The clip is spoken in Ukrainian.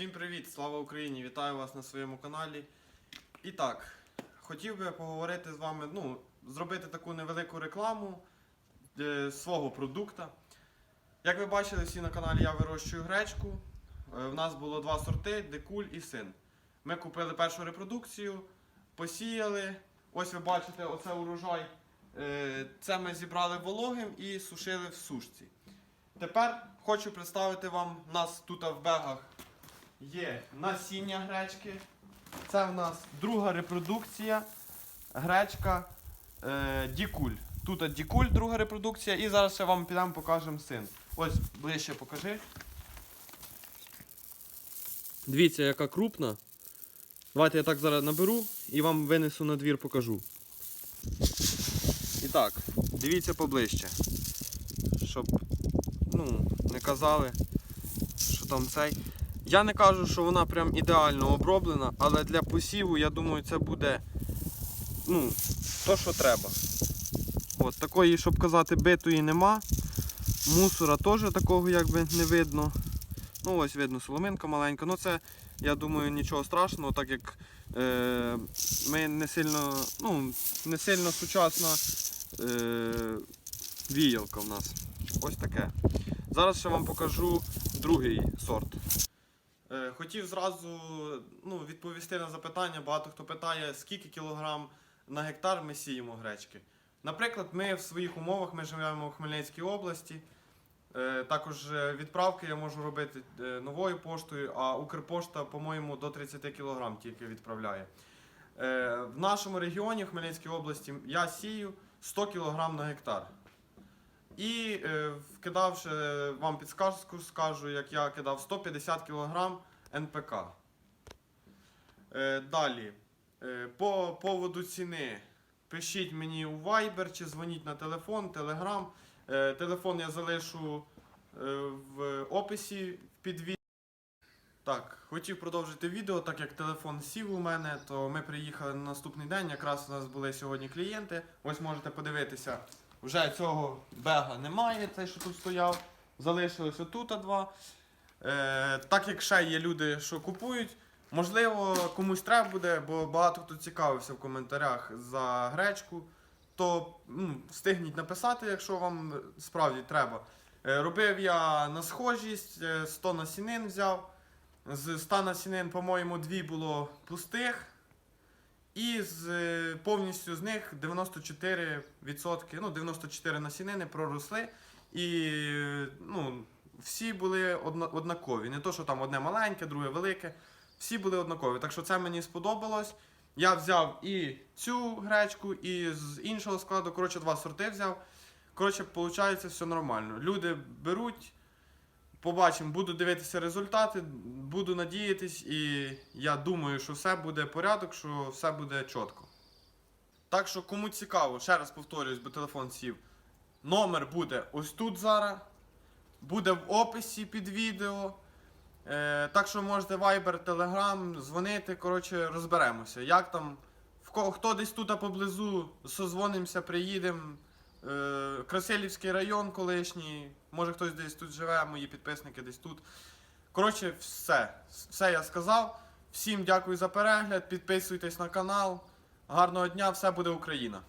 Всім привіт! Слава Україні! Вітаю вас на своєму каналі. І так, хотів би поговорити з вами, ну, зробити таку невелику рекламу е, свого продукту. Як ви бачили всі на каналі, я вирощую гречку. Е, в нас було два сорти декуль і син. Ми купили першу репродукцію, посіяли. Ось ви бачите, оце урожай. Е, це ми зібрали вологим і сушили в сушці. Тепер хочу представити вам, нас тут в бегах є насіння гречки. Це в нас друга репродукція. Гречка е, Дікуль. Тут Дікуль, друга репродукція. І зараз ще вам підемо покажемо син. Ось ближче покажи. Дивіться, яка крупна. Давайте я так зараз наберу і вам винесу на двір покажу. І так, дивіться поближче. Щоб ну, не казали, що там цей. Я не кажу, що вона прям ідеально оброблена, але для посіву, я думаю, це буде ну, то, що треба. От, такої, щоб казати, битої нема. Мусора теж такого якби не видно. Ну ось видно соломинка маленька. Ну це, я думаю, нічого страшного, так як е, ми не сильно, ну, не сильно сучасна е, віялка в нас. Ось таке. Зараз ще вам покажу другий сорт. Е, Хотів зразу ну, відповісти на запитання. Багато хто питає, скільки кілограм на гектар ми сіємо гречки. Наприклад, ми в своїх умовах ми живемо в Хмельницькій області. Е, Також е, відправки я можу робити новою поштою, а Укрпошта, по-моєму, до 30 кг тільки відправляє. В нашому регіоні, в Хмельницькій області, я сію 100 кг на гектар. І е, вкидавши вам підсказку, скажу, як я кидав 150 кг НПК. Е, далі, е, по поводу ціни, пишіть мені у Viber чи дзвоніть на телефон, Telegram. Е, телефон я залишу е, в описі під відео. Так, хотів продовжити відео, так як телефон сів у мене, то ми приїхали на наступний день. Якраз у нас були сьогодні клієнти. Ось можете подивитися. Вже цього бега немає, цей, що тут стояв. Залишилось отут два. Е, так як ще є люди, що купують, можливо, комусь треба буде, бо багато хто цікавився в коментарях за гречку, то ну, встигніть написати, якщо вам справді треба. Е, робив я на схожість, е, 100 насінин взяв. З 100 насінин, по-моєму, дві було пустих. І з, е, повністю з них 94%, ну 94 насінини проросли. І ну, всі були однакові. Не то, що там одне маленьке, друге велике. Всі були однакові. Так що це мені сподобалось. Я взяв і цю гречку, і з іншого складу, коротше, два сорти взяв. Коротше, виходить, все нормально. Люди беруть, побачимо, буду дивитися результати, буду надіятись, і я думаю, що все буде порядок, що все буде чітко. Так що, кому цікаво, ще раз повторюсь, бо телефон сів. Номер буде ось тут зараз. Буде в описі під відео. Е, так що можете Viber, Telegram, дзвонити, коротше, розберемося. Як там, в кого, хто десь тут поблизу, созвонимося, приїдемо. Е, Красилівський район колишній, може хтось десь тут живе, мої підписники десь тут. Коротше, все. Все я сказав. Всім дякую за перегляд, підписуйтесь на канал. Гарного дня, все буде Україна!